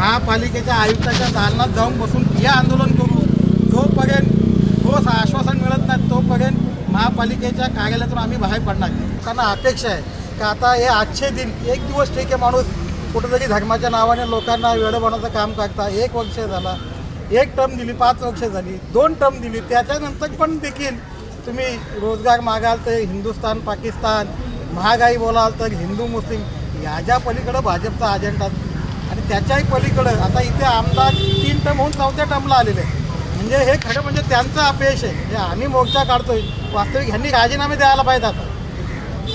महापालिकेच्या आयुक्ताच्या दालनात जाऊन बसून हे आंदोलन करू. जोपर्यंत ठोस आश्वासन मिळत नाही तोपर्यंत महापालिकेच्या कार्यालयातून आम्ही बाहेर पडणार नाही. लोकांना अपेक्षा आहे का आता हे आजचे दिन एक दिवस ठीक आहे माणूस कुठेतरी धर्माच्या नावाने लोकांना वेळ बनवायचं काम करता. एक वर्ष झाला एक टर्म दिली पाच वर्ष झाली दोन टर्म दिली. त्याच्यानंतर पण देखील तुम्ही रोजगार मागाल तर हिंदुस्थान पाकिस्तान महागाई बोलाल तर हिंदू मुस्लिम याच्या पलीकडं भाजपचा अजेंडा आणि त्याच्याही पलीकडं आता इथे आमदार तीन टर्म होऊन चौथ्या टर्मला आलेले आहे. म्हणजे हे खरं म्हणजे त्यांचं अपयश आहे. हे आम्ही मोर्चा काढतोय. वास्तविक ह्यांनी राजीनामे द्यायला पाहिजे आता.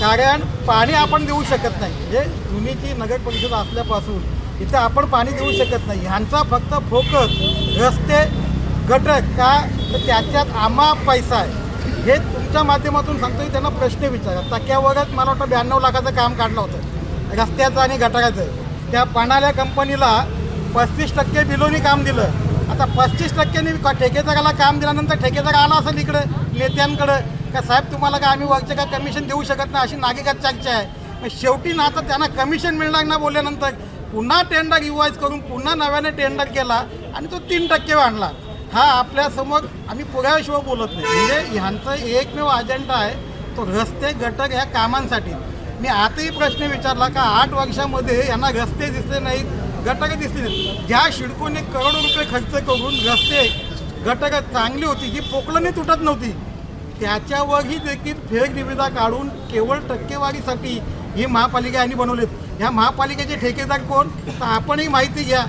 कारण पाणी आपण देऊ शकत नाही. म्हणजे जुनीची नगर परिषद असल्यापासून इथे आपण पाणी देऊ शकत नाही. ह्यांचा फक्त फोकस रस्ते घटक का? तर त्याच्यात आम्हा पैसा आहे. हे तुमच्या माध्यमातून सांगतो की त्यांना प्रश्न विचारा. टक्क्यावरच मला वाटतं ब्याण्णव लाखाचं काम काढलं होतं. रस्त्याचं आणि घटकाचं त्या पाणाल्या कंपनीला पस्तीस टक्के बिलोनी काम दिलं. आता पस्तीस टक्क्यांनी ठेकेदाराला काम दिल्यानंतर ठेकेदार आला असेल इकडं नेत्यांकडं? का साहेब तुम्हाला का आम्ही वरचे काय कमिशन देऊ शकत नाही? अशी नागरिकात चर्चा आहे. मग शेवटी ना आता त्यांना कमिशन मिळणार ना बोलल्यानंतर पुन्हा टेंडर रिवाईज करून पुन्हा नव्याने टेंडर केला आणि तो तीन टक्के वाढला हा आपल्यासमोर आम्ही पुराव्याशिवाय बोलत नाही. म्हणजे ह्यांचं एकमेव अजेंडा आहे तो रस्ते गटक ह्या कामांसाठी. मी आताही प्रश्न विचारला का आठ वर्षामध्ये यांना रस्ते दिसले नाहीत गटकं दिसले नाहीत. ज्या शिडकोने करोडो रुपये खर्च करून रस्ते गटकं चांगली होती जी पोकळणी तुटत नव्हती. त्याच्यावरही देखील फेक निविदा काढून केवळ टक्केवारीसाठी ही महापालिका यांनी बनवलेत. ह्या महापालिकेचे ठेकेदार कोण? तर आपणही माहिती घ्या.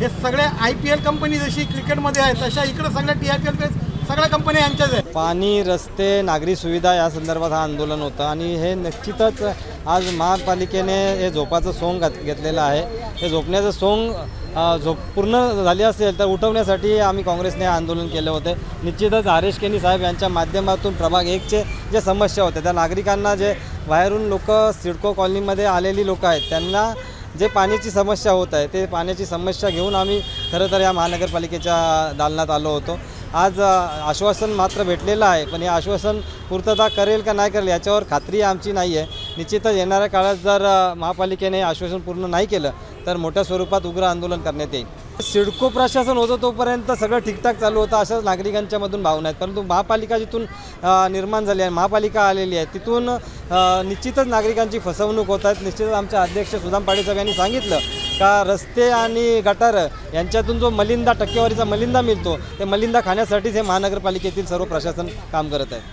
हे सगळ्या आय पी एल कंपनी जशी क्रिकेटमध्ये आहे तशा इकडं सगळ्या टी आय पी एल सगळ्या कंपन्या यांच्याच आहेत पाणी रस्ते नागरी सुविधा या संदर्भात हा आंदोलन होतं आणि हे निश्चितच आज महापालिकेने हे झोपाचं सोंग घेतलेलं आहे. हे झोपण्याचं सोंग झोप पूर्ण झाली असेल तर उठवण्यासाठी आम्ही काँग्रेसने आंदोलन केले होते. निश्चितच हरेश केनी साहेब यांच्या माध्यमातून प्रभाग एकचे जे समस्या होत्या त्या नागरिकांना जे बाहेरून लोक सिडको कॉलनीमध्ये आलेली लोक आहेत त्यांना जे पाण्याची समस्या होत आहे ते पाण्याची समस्या घेऊन आम्ही खरं तर या महानगरपालिकेच्या दालनात आलो होतो. आज आश्वासन मात्र भेटलेलं आहे पण हे आश्वासन पूर्तता करेल का नाही करेल याच्यावर खात्री आमची नाही आहे. निश्चितच येणाऱ्या काळात जर महापालिकेने आश्वासन पूर्ण नाही केलं तर मोठ्या स्वरूपात उग्र आंदोलन करण्यात येईल. सिडको प्रशासन होतं तोपर्यंत सगळं ठीकठाक चालू होतं अशाच नागरिकांच्या मधून भावना आहेत. परंतु महापालिका जिथून निर्माण झाली आहे महापालिका आलेली आहे तिथून निश्चितच नागरिकांची फसवणूक होत आहेत. निश्चितच आमच्या अध्यक्ष सुदाम पाटील साहेब यांनी सांगितलं का रस्ते आणि गटार यांच्यातून जो मलिंदा टक्केवारीचा मलिंदा मिळतो ते मलिंदा खाण्यासाठीच हे महानगरपालिकेतील सर्व प्रशासन काम करत आहे.